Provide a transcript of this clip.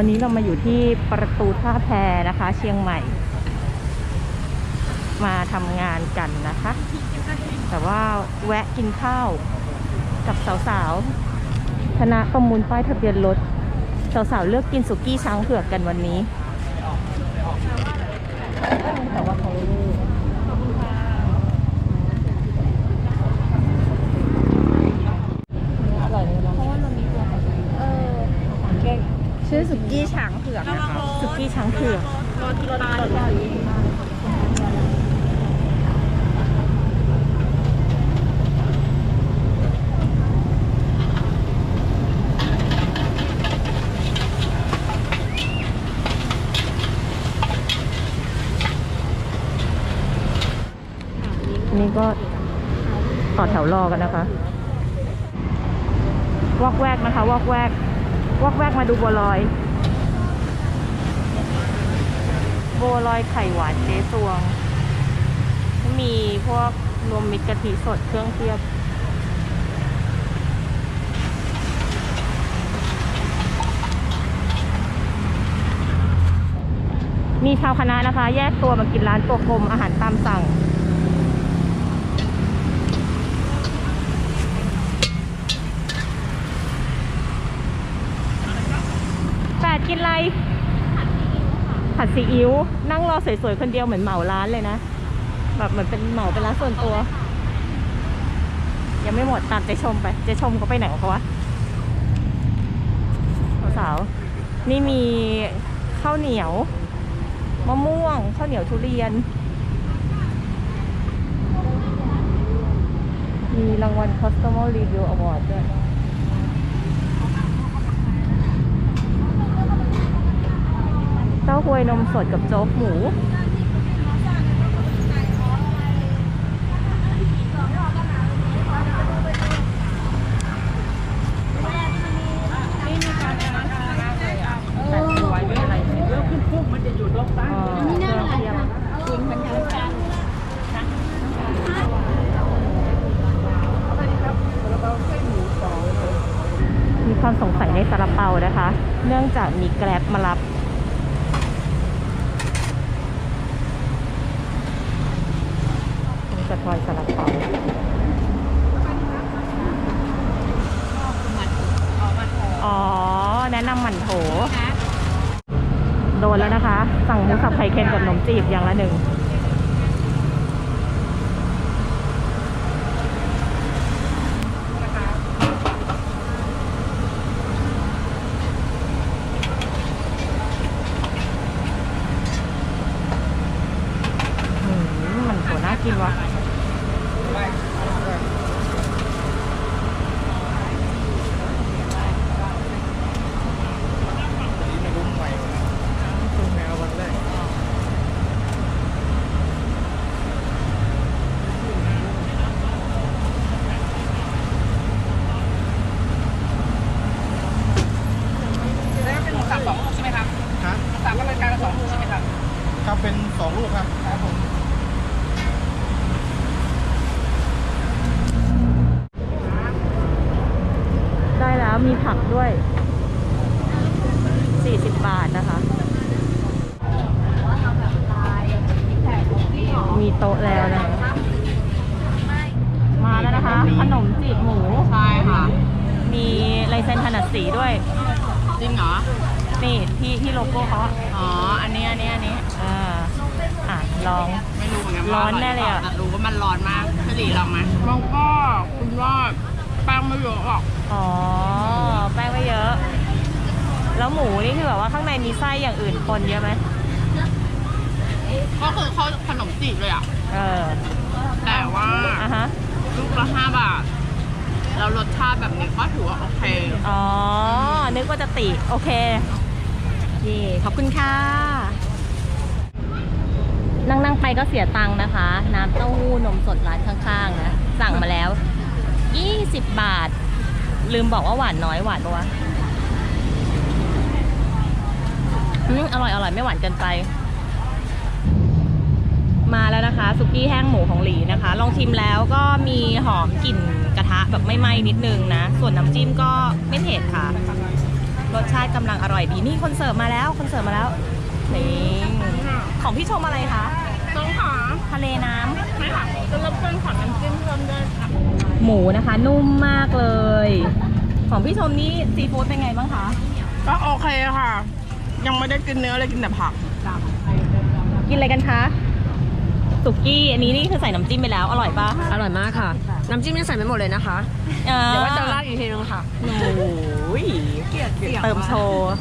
วันนี้เรามาอยู่ที่ประตูท่าแพนะคะ เชียงใหม่ มาทำงานกันนะคะ แต่ว่าแวะกินข้าวกับสาวๆคณะประมูลป้ายทะเบียนรถสาวๆเลือกกินสุกี้ช้างเผือกกันวันนี้แต่ว่าเขาอร่อยเลยนะ เพราะว่าเรามีตัวแบบเออ ชื่อสุกี้ช้างเผือกนะคะสุกี้ช้างเผือกรถรถรถนี่ก็ต่อแถวรอกันนะคะ วอกแวกนะคะ วอกแวก วอกแวกมาดูบัวลอยบัวลอยไข่หวานเจ๊ตวง มีพวกรวมมิตรกะทิสดเครื่องเทียบมีชาวคณะนะคะ แยกตัวมากินร้านตัวกลมอาหารตามสั่ง แปดกินอะไร ผัดซีอิ๊วนั่งรอสวยๆคนเดียวเหมือนเหมาร้านเลยนะ แบบเหมือนเป็นเหมาเป็นร้านส่วนตัว ยังไม่หมดตามเจชมไปเจชมเขาไปไหนของเขาวะสาวๆนี่มีข้าวเหนียวมะม่วงข้าวเหนียวทุเรียน มีรางวัล Customer Review Award ด้วย เต้าหวยนมสดกับโจ๊กหมู มีความสงสัยในซาลาเปานะคะ เนื่องจากมีแกร็บมารับมีกระทอยซาลาเปา อ๋อ แนะนำหมั่น โดนแล้วนะคะ สั่งหมูสับไข่เค็มกับขนมจีบอย่างละหนึ่งมันโถน่ากินวะ แล้วเป็นหมูสับสองลูกใช่ไหมครับ ครับ หมูสับก็เป็นการละสองลูกใช่ไหมครับ ครับเป็นสองลูกครับ ครับผม ได้แล้ว มีผักด้วย 40 บาทนะคะ มีโต๊ะแล้วนะ มาแล้วนะคะ ขนมจีบหมู ใช่ค่ะ มีลายเซ็นถนัดสีด้วย จริงเหรอ นี่ที่ที่โลโก้เขาอะอ๋อ อันนี้อันนี้อันนี้ อ่าอะลอง ไม่รู้เหมือนกันว่าร้อนแน่เลยอะ แต่รู้ว่ามันร้อนมากพี่หลีลองไหมมันก็คุณว่าแป้งไม่เยอะหรอก อ๋อ แป้งไม่เยอะ แล้วหมูนี่คือแบบว่าข้างในมีไส้อย่างอื่นปนเยอะไหมก็คือเขาขนมจีบเลยอะ เออ แต่ว่าอะฮะ ลูกละห้าบาท แล้วรสชาติแบบนี้ก็ถือว่าโอเค อ๋อ นึกว่าจะติ โอเคเย่ขอบคุณค่ะ นั่งนั่งๆไปก็เสียตังค์นะคะ น้ำเต้าหู้นมสดร้านข้างๆนะ สั่งมาแล้ว 20 บาท ลืมบอกว่าหวานน้อยหวานปะวะ อืมอร่อยอร่อยไม่หวานเกินไป มาแล้วนะคะสุกี้แห้งหมูของหลีนะคะ ลองชิมแล้วก็มีหอมกลิ่นกระทะแบบไม่ไหม้นิดนึงนะ ส่วนน้ำจิ้มก็ไม่เผ็ดค่ะ รสชาติกำลังอร่อยดีนี่คนเสิร์ฟมาแล้วคนเสิร์ฟมาแล้วนี่ของพี่ชมอะไรคะต้องขอทะเลน้ำไม่ค่ะจะรบกวนขอน้ำจิ้มเพิ่มด้วยค่ะหมูนะคะ นุ่มมากเลย ของพี่ชมนี่ซีฟู้ดเป็นไงบ้างคะก็โอเคค่ะ ยังไม่ได้กินเนื้อเลยกินแต่ผัก กินอะไรกันคะสุกี้อันนี้นี่คือใส่น้ำจิ้มไปแล้วอร่อยปะอร่อยมากค่ะ น้ำจิ้มยังใส่ไม่หมดเลยนะคะ เดี๋ยวว่าจะราดอีกทีนึงค่ะโอ้ยเติมโชว์